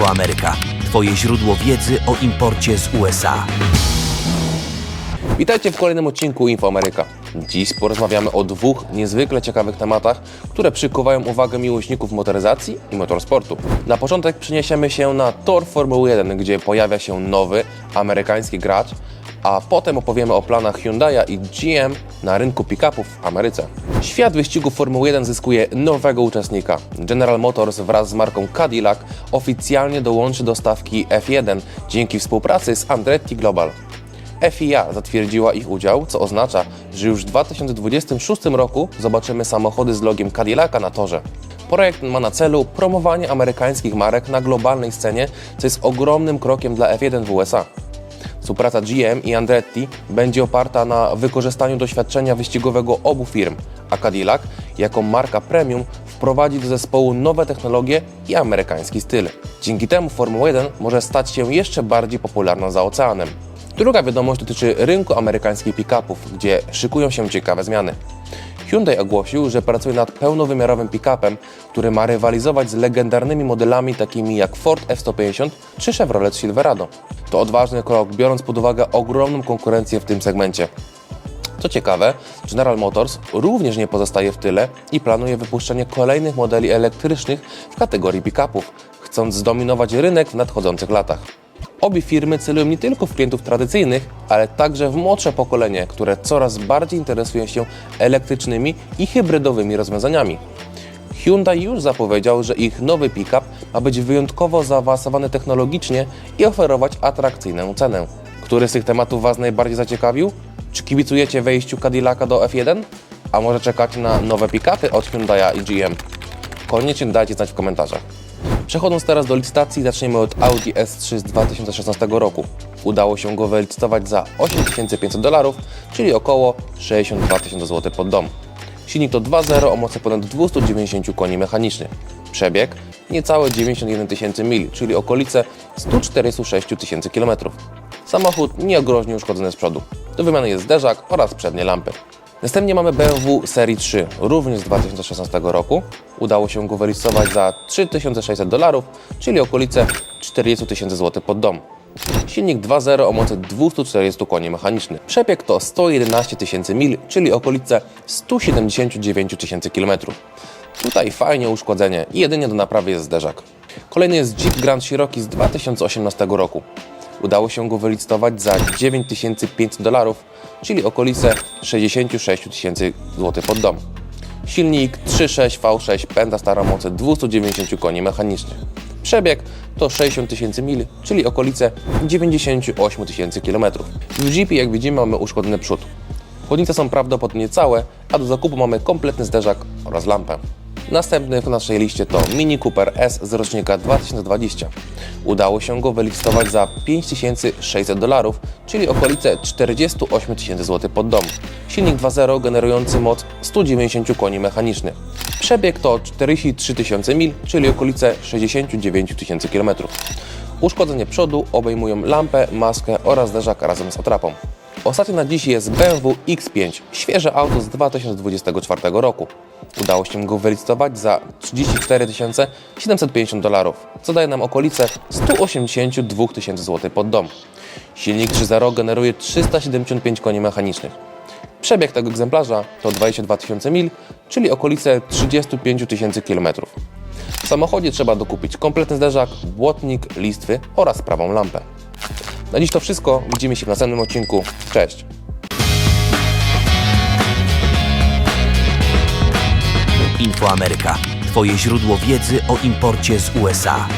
Infoameryka. Twoje źródło wiedzy o imporcie z USA. Witajcie w kolejnym odcinku InfoAmeryka. Dziś porozmawiamy o dwóch niezwykle ciekawych tematach, które przykuwają uwagę miłośników motoryzacji i motorsportu. Na początek przeniesiemy się na tor Formuły 1, gdzie pojawia się nowy, amerykański gracz, a potem opowiemy o planach Hyundai'a i GM na rynku pick-upów w Ameryce. Świat wyścigu Formuły 1 zyskuje nowego uczestnika. General Motors wraz z marką Cadillac oficjalnie dołączy do stawki F1 dzięki współpracy z Andretti Global. FIA zatwierdziła ich udział, co oznacza, że już w 2026 roku zobaczymy samochody z logiem Cadillaca na torze. Projekt ma na celu promowanie amerykańskich marek na globalnej scenie, co jest ogromnym krokiem dla F1 w USA. Współpraca GM i Andretti będzie oparta na wykorzystaniu doświadczenia wyścigowego obu firm, a Cadillac, jako marka premium, wprowadzi do zespołu nowe technologie i amerykański styl. Dzięki temu Formuła 1 może stać się jeszcze bardziej popularna za oceanem. Druga wiadomość dotyczy rynku amerykańskich pick-upów, gdzie szykują się ciekawe zmiany. Hyundai ogłosił, że pracuje nad pełnowymiarowym pick-upem, który ma rywalizować z legendarnymi modelami takimi jak Ford F-150 czy Chevrolet Silverado. To odważny krok, biorąc pod uwagę ogromną konkurencję w tym segmencie. Co ciekawe, General Motors również nie pozostaje w tyle i planuje wypuszczenie kolejnych modeli elektrycznych w kategorii pick-upów, chcąc zdominować rynek w nadchodzących latach. Obie firmy celują nie tylko w klientów tradycyjnych, ale także w młodsze pokolenie, które coraz bardziej interesuje się elektrycznymi i hybrydowymi rozwiązaniami. Hyundai już zapowiedział, że ich nowy pick-up ma być wyjątkowo zaawansowany technologicznie i oferować atrakcyjną cenę. Który z tych tematów Was najbardziej zaciekawił? Czy kibicujecie wejściu Cadillaca do F1? A może czekacie na nowe pick-upy od Hyundai'a i GM? Koniecznie dajcie znać w komentarzach. Przechodząc teraz do licytacji, zaczniemy od Audi S3 z 2016 roku. Udało się go wylicytować za 8500 dolarów, czyli około 62 tysiące zł pod dom. Silnik to 2.0 o mocy ponad 290 koni mechanicznych. Przebieg niecałe 91 tysięcy mil, czyli okolice 146 tysięcy km. Samochód niegroźnie uszkodzony z przodu. Do wymiany jest zderzak oraz przednie lampy. Następnie mamy BMW Serii 3, również z 2016 roku. Udało się go wylistować za 3600 dolarów, czyli okolice 40 tysięcy złotych pod dom. Silnik 2.0 o mocy 240 koni mechanicznych. Przebieg to 111 tysięcy mil, czyli okolice 179 tysięcy kilometrów. Tutaj fajnie uszkodzenie i jedynie do naprawy jest zderzak. Kolejny jest Jeep Grand Cherokee z 2018 roku. Udało się go wylicytować za 9500 dolarów, czyli okolice 66 tysięcy złotych pod dom. Silnik 3.6 V6 pęda stara mocy 290 koni mechanicznych. Przebieg to 60 tysięcy mil, czyli okolice 98 tysięcy kilometrów. W Jeepie, jak widzimy, mamy uszkodzony przód. Chłodnice są prawdopodobnie całe, a do zakupu mamy kompletny zderzak oraz lampę. Następny w naszej liście to Mini Cooper S z rocznika 2020. Udało się go wylistować za 5600 dolarów, czyli okolice 48 tysięcy złotych pod dom. Silnik 2.0 generujący moc 190 koni mechanicznych. Przebieg to 43 tysiące mil, czyli okolice 69 tysięcy kilometrów. Uszkodzenie przodu obejmują lampę, maskę oraz zderzak razem z atrapą. Ostatnio na dziś jest BMW X5, świeże auto z 2024 roku. Udało się go wylicytować za 34 750 dolarów, co daje nam okolice 182 tysięcy złotych pod dom. Silnik 3.0 generuje 375 koni mechanicznych. Przebieg tego egzemplarza to 22 tysiące mil, czyli okolice 35 tysięcy kilometrów. W samochodzie trzeba dokupić kompletny zderzak, błotnik, listwy oraz prawą lampę. Na dziś to wszystko. Widzimy się w następnym odcinku. Cześć! Infoameryka. Twoje źródło wiedzy o imporcie z USA.